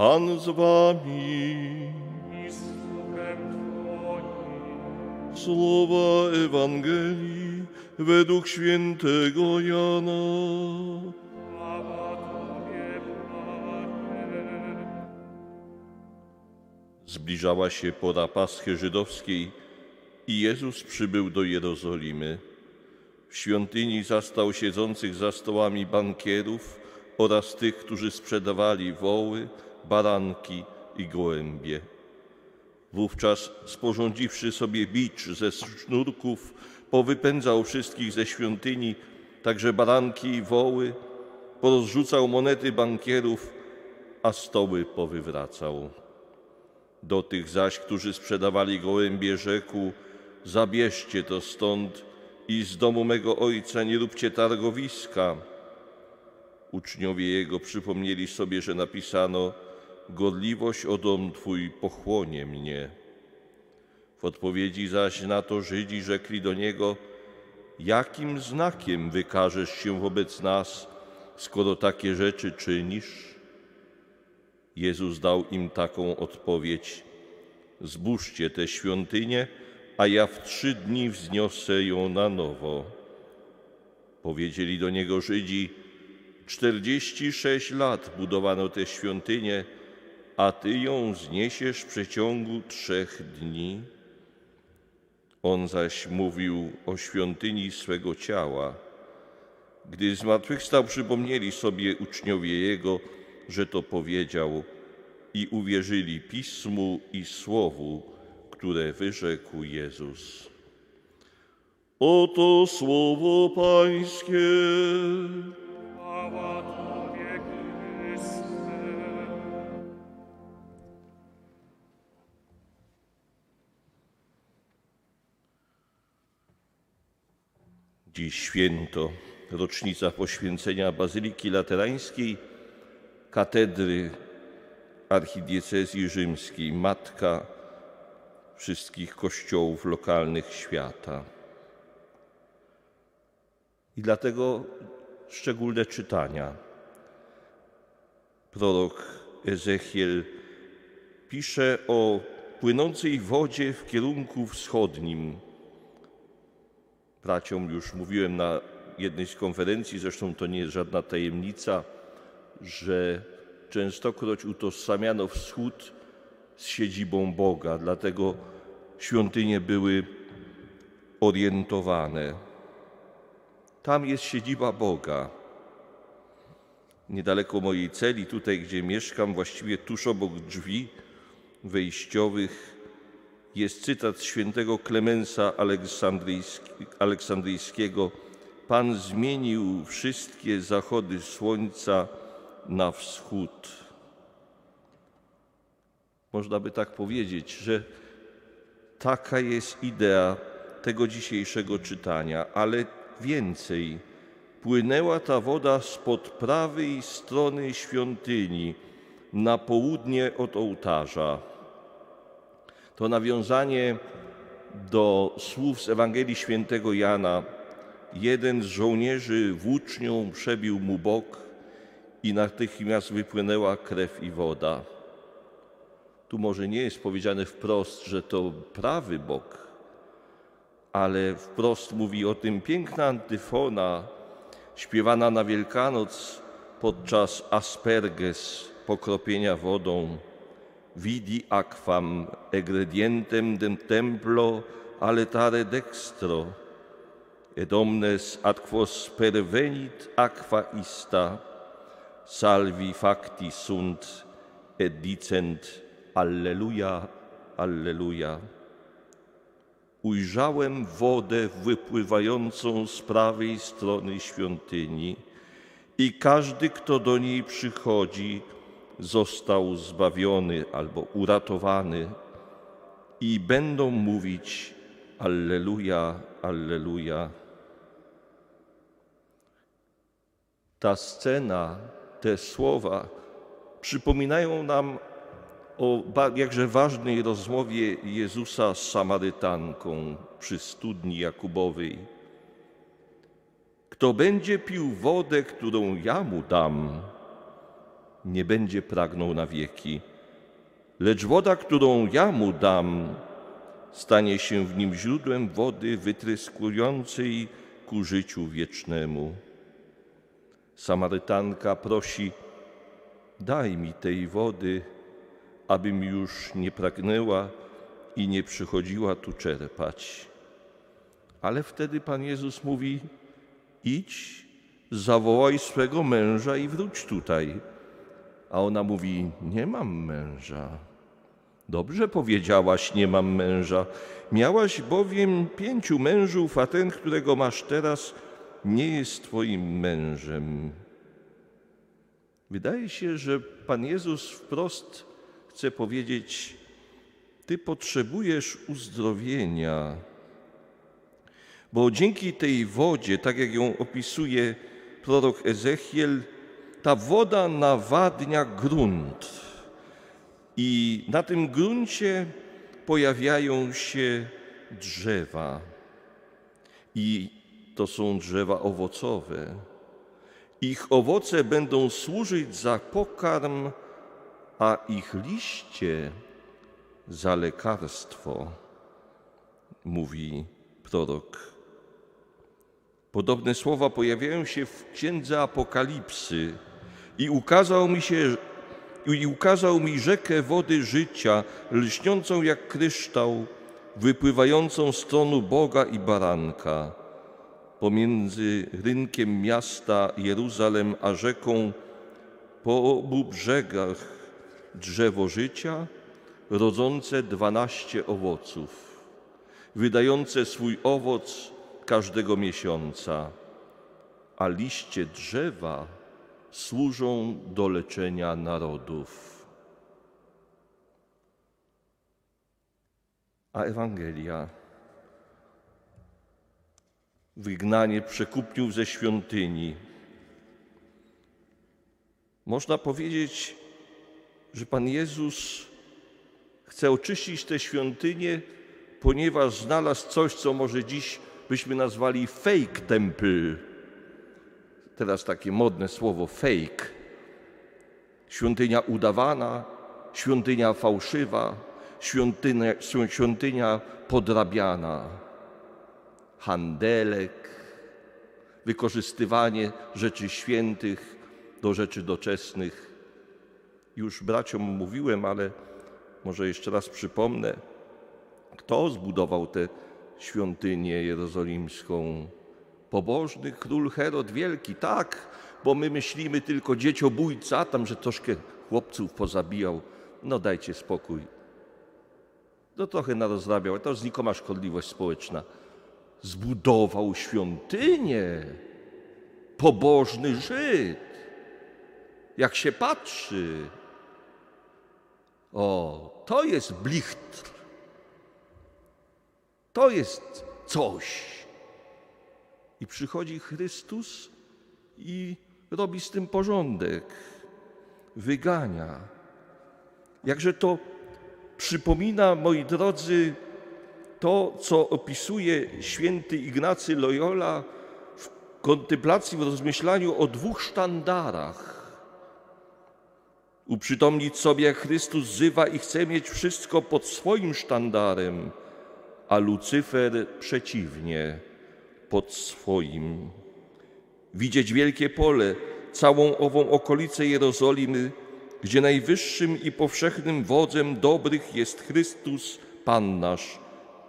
Pan z wami. Słowa Ewangelii według świętego Jana. Zbliżała się pora Paschy Żydowskiej i Jezus przybył do Jerozolimy. W świątyni zastał siedzących za stołami bankierów oraz tych, którzy sprzedawali woły, baranki i gołębie. Wówczas, sporządziwszy sobie bicz ze sznurków, powypędzał wszystkich ze świątyni, także baranki i woły, porozrzucał monety bankierów, a stoły powywracał. Do tych zaś, którzy sprzedawali gołębie, rzekł: Zabierzcie to stąd i z domu mego ojca nie róbcie targowiska. Uczniowie jego przypomnieli sobie, że napisano: Gorliwość o dom twój pochłonie mnie. W odpowiedzi zaś na to Żydzi rzekli do niego: Jakim znakiem wykażesz się wobec nas, skoro takie rzeczy czynisz? Jezus dał im taką odpowiedź: Zbóżcie tę świątynię, a ja w trzy dni wzniosę ją na nowo. Powiedzieli do niego Żydzi: Czterdzieści sześć lat budowano tę świątynię, a ty ją zniesiesz w przeciągu trzech dni. On zaś mówił o świątyni swego ciała. Gdy zmartwychwstał, przypomnieli sobie uczniowie Jego, że to powiedział i uwierzyli Pismu i Słowu, które wyrzekł Jezus. Oto Słowo Pańskie. Dziś święto, rocznica poświęcenia Bazyliki Laterańskiej, katedry archidiecezji rzymskiej, matka wszystkich kościołów lokalnych świata. I dlatego szczególne czytania. Prorok Ezechiel pisze o płynącej wodzie w kierunku wschodnim. Braciom już mówiłem na jednej z konferencji, zresztą to nie jest żadna tajemnica, że częstokroć utożsamiano wschód z siedzibą Boga, dlatego świątynie były orientowane. Tam jest siedziba Boga. Niedaleko mojej celi, tutaj gdzie mieszkam, właściwie tuż obok drzwi wejściowych, jest cytat świętego Klemensa Aleksandryjski- Aleksandryjskiego: Pan zmienił wszystkie zachody słońca na wschód. Można by tak powiedzieć, że taka jest idea tego dzisiejszego czytania, ale więcej. Płynęła ta woda spod prawej strony świątyni na południe od ołtarza. To nawiązanie do słów z Ewangelii Świętego Jana. Jeden z żołnierzy włócznią przebił mu bok i natychmiast wypłynęła krew i woda. Tu może nie jest powiedziane wprost, że to prawy bok, ale wprost mówi o tym piękna antyfona śpiewana na Wielkanoc podczas asperges, pokropienia wodą. Vidi aquam egredientem dem templo aletare dextro, et omnes ad quos pervenit aqua ista, salvi facti sunt, et dicent Alleluja, Alleluja. Ujrzałem wodę wypływającą z prawej strony świątyni i każdy, kto do niej przychodzi, został zbawiony albo uratowany i będą mówić Alleluja, Alleluja. Ta scena, te słowa przypominają nam o jakże ważnej rozmowie Jezusa z Samarytanką przy studni Jakubowej. Kto będzie pił wodę, którą ja mu dam, nie będzie pragnął na wieki. Lecz woda, którą ja mu dam, stanie się w nim źródłem wody wytryskującej ku życiu wiecznemu. Samarytanka prosi: Daj mi tej wody, abym już nie pragnęła i nie przychodziła tu czerpać. Ale wtedy Pan Jezus mówi: Idź, zawołaj swego męża i wróć tutaj. A ona mówi: Nie mam męża. Dobrze powiedziałaś, nie mam męża. Miałaś bowiem pięciu mężów, a ten, którego masz teraz, nie jest twoim mężem. Wydaje się, że Pan Jezus wprost chce powiedzieć: Ty potrzebujesz uzdrowienia, bo dzięki tej wodzie, tak jak ją opisuje prorok Ezechiel, ta woda nawadnia grunt. I na tym gruncie pojawiają się drzewa. I to są drzewa owocowe. Ich owoce będą służyć za pokarm, a ich liście za lekarstwo, mówi prorok. Podobne słowa pojawiają się w księdze Apokalipsy i ukazał mi się i ukazał mi rzekę wody życia, lśniącą jak kryształ, wypływającą z tronu Boga i Baranka. Pomiędzy rynkiem miasta Jeruzalem a rzeką po obu brzegach drzewo życia, rodzące dwanaście owoców, wydające swój owoc każdego miesiąca, a liście drzewa służą do leczenia narodów. A Ewangelia, wygnanie przekupniów ze świątyni. Można powiedzieć, że Pan Jezus chce oczyścić tę świątynię, ponieważ znalazł coś, co może dziś byśmy nazwali fake temple teraz takie modne słowo fake. Świątynia udawana, świątynia fałszywa, świątynia, świątynia podrabiana, handelek, wykorzystywanie rzeczy świętych do rzeczy doczesnych. Już braciom mówiłem, ale może jeszcze raz przypomnę, kto zbudował tę świątynię jerozolimską pobożny król Herod Wielki, tak, bo my myślimy tylko dzieciobójca, tam, że troszkę chłopców pozabijał. No dajcie spokój. No trochę narozrabiał, to znikoma szkodliwość społeczna. Zbudował świątynię, pobożny Żyd. Jak się patrzy, o, to jest blichtr. To jest coś. I przychodzi Chrystus i robi z tym porządek, wygania. Jakże to przypomina, moi drodzy, to, co opisuje święty Ignacy Loyola w kontemplacji, w rozmyślaniu o dwóch sztandarach. Uprzytomnić sobie, jak Chrystus zywa i chce mieć wszystko pod swoim sztandarem, a Lucyfer przeciwnie pod swoim. Widzieć wielkie pole, całą ową okolicę Jerozolimy, gdzie najwyższym i powszechnym wodzem dobrych jest Chrystus, Pan nasz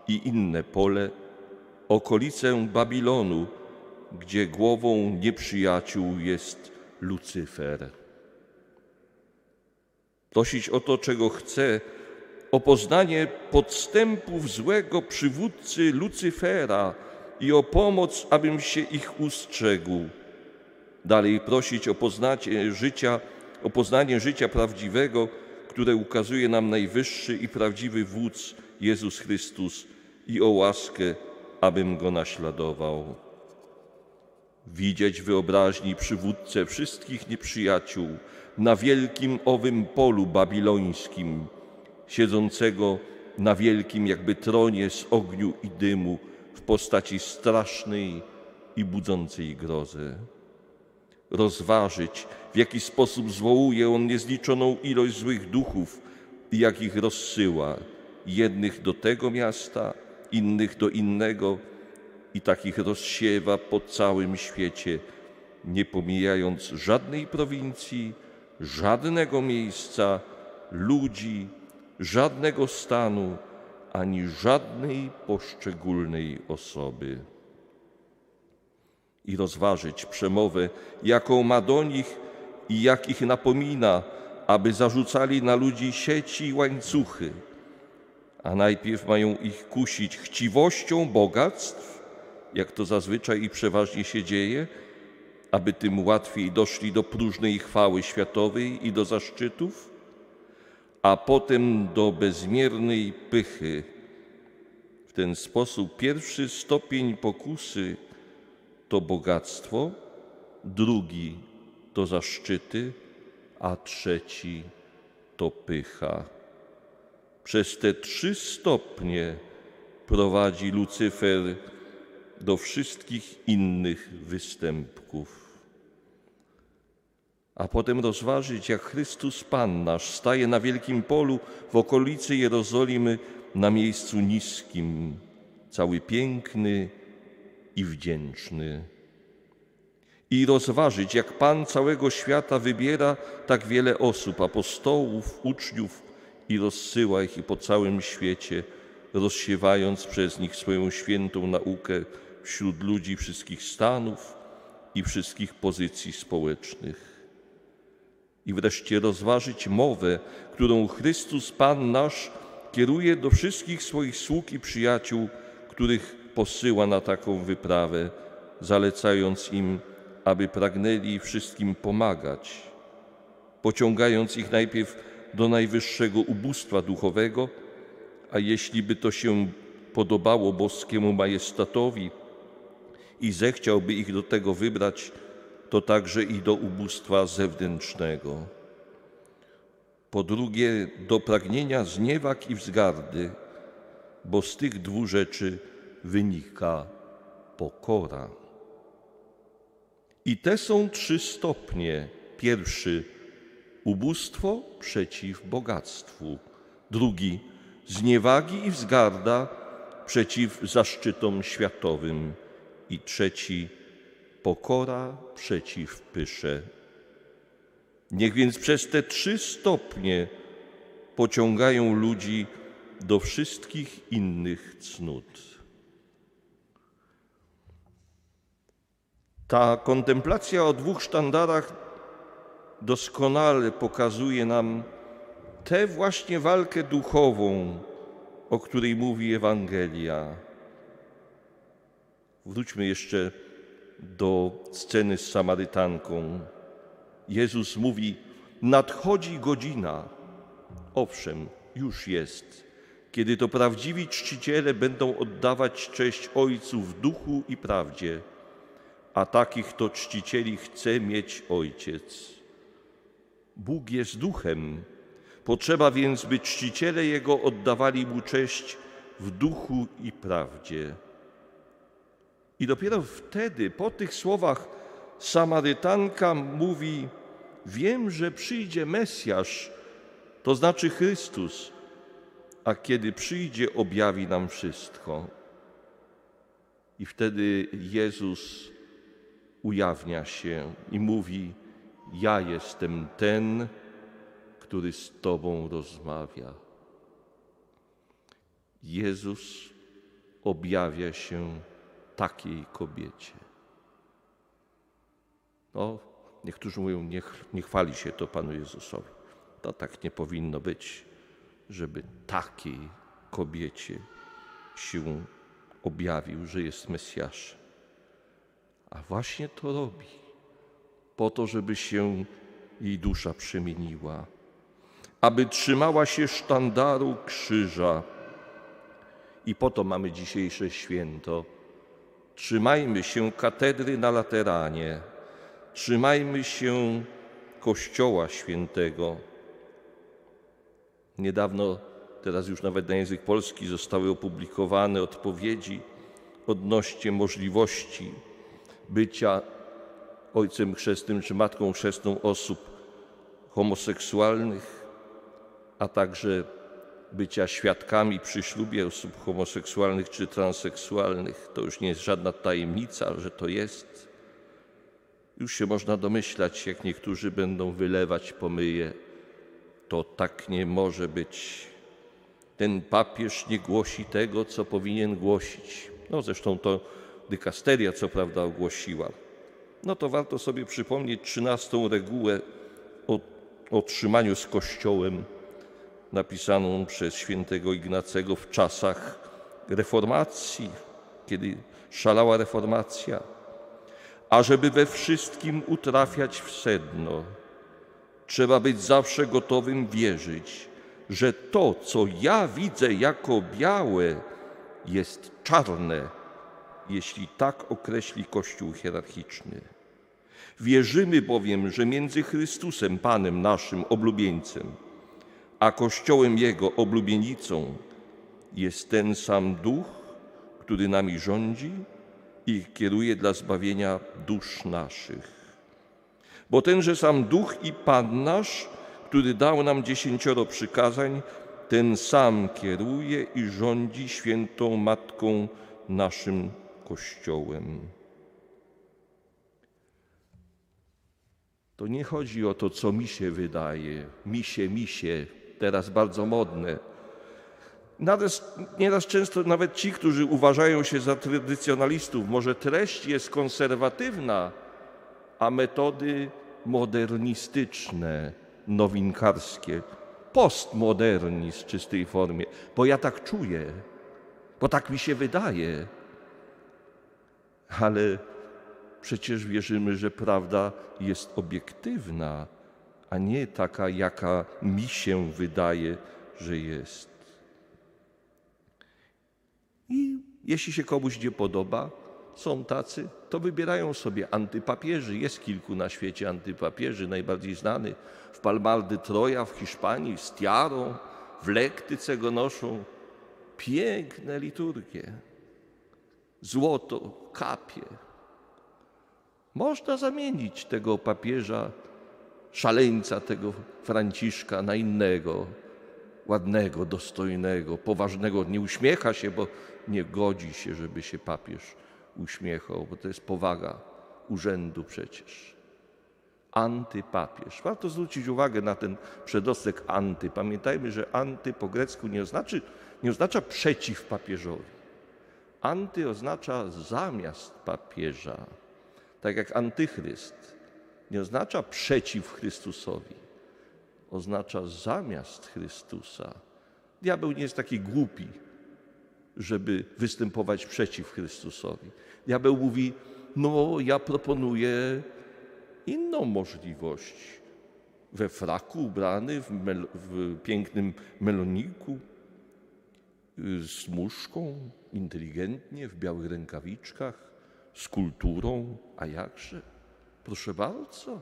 i inne pole, okolicę Babilonu, gdzie głową nieprzyjaciół jest Lucyfer. Prosić o to, czego chce, o poznanie podstępów złego przywódcy Lucyfera, i o pomoc, abym się ich ustrzegł. Dalej prosić o poznanie życia, o poznanie życia prawdziwego, które ukazuje nam najwyższy i prawdziwy wódz Jezus Chrystus i o łaskę, abym go naśladował. Widzieć wyobraźni przywódcę wszystkich nieprzyjaciół na wielkim owym polu babilońskim, siedzącego na wielkim jakby tronie z ogniu i dymu, w postaci strasznej i budzącej grozę. rozważyć, w jaki sposób zwołuje On niezliczoną ilość złych duchów i jak ich rozsyła, jednych do tego miasta, innych do innego i takich rozsiewa po całym świecie, nie pomijając żadnej prowincji, żadnego miejsca, ludzi, żadnego stanu, ani żadnej poszczególnej osoby. I rozważyć przemowę, jaką ma do nich i jak ich napomina, aby zarzucali na ludzi sieci i łańcuchy, a najpierw mają ich kusić chciwością bogactw, jak to zazwyczaj i przeważnie się dzieje, aby tym łatwiej doszli do próżnej chwały światowej i do zaszczytów, a potem do bezmiernej pychy. W ten sposób pierwszy stopień pokusy to bogactwo, drugi to zaszczyty, a trzeci to pycha. Przez te trzy stopnie prowadzi Lucyfer do wszystkich innych występków. A potem rozważyć, jak Chrystus Pan nasz staje na wielkim polu w okolicy Jerozolimy na miejscu niskim, cały piękny i wdzięczny. I rozważyć, jak Pan całego świata wybiera tak wiele osób, apostołów, uczniów i rozsyła ich i po całym świecie, rozsiewając przez nich swoją świętą naukę wśród ludzi wszystkich stanów i wszystkich pozycji społecznych. I wreszcie rozważyć mowę, którą Chrystus Pan nasz kieruje do wszystkich swoich sług i przyjaciół, których posyła na taką wyprawę, zalecając im, aby pragnęli wszystkim pomagać, pociągając ich najpierw do najwyższego ubóstwa duchowego, a jeśli by to się podobało boskiemu majestatowi i zechciałby ich do tego wybrać, to także i do ubóstwa zewnętrznego. Po drugie, do pragnienia zniewag i wzgardy, bo z tych dwóch rzeczy wynika pokora. I te są trzy stopnie. Pierwszy ubóstwo przeciw bogactwu. Drugi zniewagi i wzgarda przeciw zaszczytom światowym. I trzeci pokora przeciw pysze. Niech więc przez te trzy stopnie pociągają ludzi do wszystkich innych cnót. Ta kontemplacja o dwóch sztandarach doskonale pokazuje nam tę właśnie walkę duchową, o której mówi Ewangelia. Wróćmy jeszcze do sceny z Samarytanką. Jezus mówi: Nadchodzi godzina, owszem, już jest, kiedy to prawdziwi czciciele będą oddawać cześć Ojcu w duchu i prawdzie, a takich to czcicieli chce mieć Ojciec. Bóg jest duchem, potrzeba więc, by czciciele Jego oddawali Mu cześć w duchu i prawdzie. I dopiero wtedy, po tych słowach, Samarytanka mówi: Wiem, że przyjdzie Mesjasz, to znaczy Chrystus, a kiedy przyjdzie, objawi nam wszystko. I wtedy Jezus ujawnia się i mówi: Ja jestem ten, który z Tobą rozmawia. Jezus objawia się takiej kobiecie. No, niektórzy mówią, nie, nie chwali się to Panu Jezusowi. To tak nie powinno być, żeby takiej kobiecie się objawił, że jest Mesjaszem. A właśnie to robi, po to, żeby się jej dusza przemieniła, aby trzymała się sztandaru krzyża. I po to mamy dzisiejsze święto. Trzymajmy się katedry na Lateranie, trzymajmy się Kościoła Świętego. Niedawno, teraz już nawet na język polski, zostały opublikowane odpowiedzi odnośnie możliwości bycia ojcem chrzestnym czy matką chrzestną osób homoseksualnych, a także bycia świadkami przy ślubie osób homoseksualnych czy transseksualnych. To już nie jest żadna tajemnica, że to jest. Już się można domyślać, jak niektórzy będą wylewać pomyje. To tak nie może być. Ten papież nie głosi tego, co powinien głosić. No zresztą to dykasteria, co prawda, ogłosiła. No to warto sobie przypomnieć trzynastą regułę o otrzymaniu z Kościołem, napisaną przez świętego Ignacego w czasach reformacji, kiedy szalała reformacja. A żeby we wszystkim utrafiać w sedno, trzeba być zawsze gotowym wierzyć, że to, co ja widzę jako białe, jest czarne, jeśli tak określi Kościół hierarchiczny. Wierzymy bowiem, że między Chrystusem, Panem naszym oblubieńcem, a Kościołem Jego oblubienicą jest ten sam Duch, który nami rządzi i kieruje dla zbawienia dusz naszych. Bo tenże sam Duch i Pan nasz, który dał nam dziesięcioro przykazań, ten sam kieruje i rządzi świętą Matką naszym Kościołem. To nie chodzi o to, co mi się wydaje, misie, misie, teraz bardzo modne. Nieraz, nieraz często nawet ci, którzy uważają się za tradycjonalistów, może treść jest konserwatywna, a metody modernistyczne, nowinkarskie, postmodernizm w czystej formie, bo ja tak czuję, bo tak mi się wydaje. Ale przecież wierzymy, że prawda jest obiektywna, a nie taka, jaka mi się wydaje, że jest. I jeśli się komuś nie podoba, są tacy, to wybierają sobie antypapieży. Jest kilku na świecie antypapieży, najbardziej znany w Palmardy Troja w Hiszpanii, z tiarą, w lektyce go noszą. Piękne liturgie. Złoto kapie. Można zamienić tego papieża, szaleńca tego Franciszka na innego, ładnego, dostojnego, poważnego. Nie uśmiecha się, bo nie godzi się, żeby się papież uśmiechał, bo to jest powaga urzędu przecież. Antypapież. Warto zwrócić uwagę na ten przedostek anty. Pamiętajmy, że anty po grecku nie, oznaczy, nie oznacza przeciw papieżowi. Anty oznacza zamiast papieża. Tak jak antychryst nie oznacza przeciw Chrystusowi, oznacza zamiast Chrystusa. Diabeł nie jest taki głupi, żeby występować przeciw Chrystusowi. Diabeł mówi: No, ja proponuję inną możliwość. We fraku ubrany, w, mel- w pięknym meloniku, y, z muszką, inteligentnie, w białych rękawiczkach, z kulturą, a jakże? Proszę bardzo,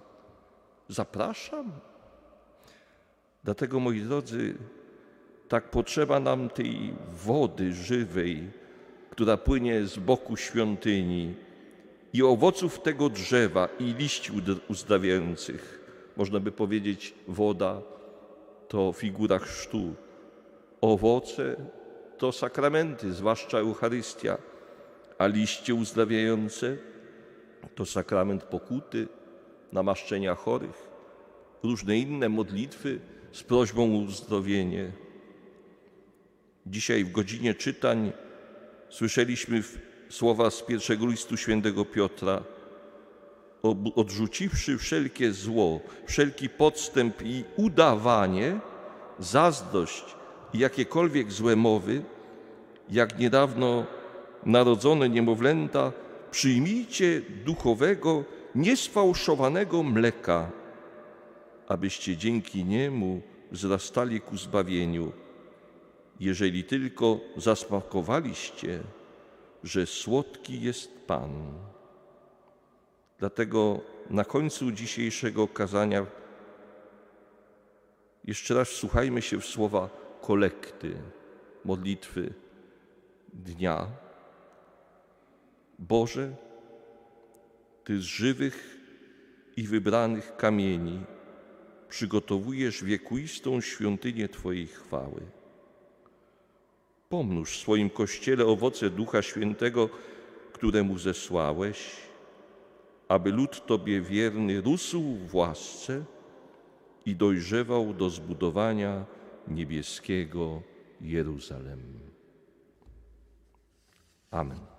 zapraszam. Dlatego, moi drodzy, tak potrzeba nam tej wody żywej, która płynie z boku świątyni i owoców tego drzewa i liści uzdrawiających. Można by powiedzieć, woda to figura chrztu. Owoce to sakramenty, zwłaszcza Eucharystia, a liście uzdrawiające to sakrament pokuty, namaszczenia chorych, różne inne modlitwy z prośbą o uzdrowienie. Dzisiaj w godzinie czytań słyszeliśmy słowa z pierwszego listu świętego Piotra. Odrzuciwszy wszelkie zło, wszelki podstęp i udawanie, zazdrość i jakiekolwiek złe mowy, jak niedawno narodzone niemowlęta, przyjmijcie duchowego, niesfałszowanego mleka, abyście dzięki niemu wzrastali ku zbawieniu, jeżeli tylko zasmakowaliście, że słodki jest Pan. Dlatego na końcu dzisiejszego kazania jeszcze raz wsłuchajmy się w słowa kolekty, modlitwy dnia. Boże, Ty z żywych i wybranych kamieni przygotowujesz wiekuistą świątynię Twojej chwały. Pomnóż w swoim Kościele owoce Ducha Świętego, któremu zesłałeś, aby lud Tobie wierny rósł w łasce i dojrzewał do zbudowania niebieskiego Jeruzalem. Amen.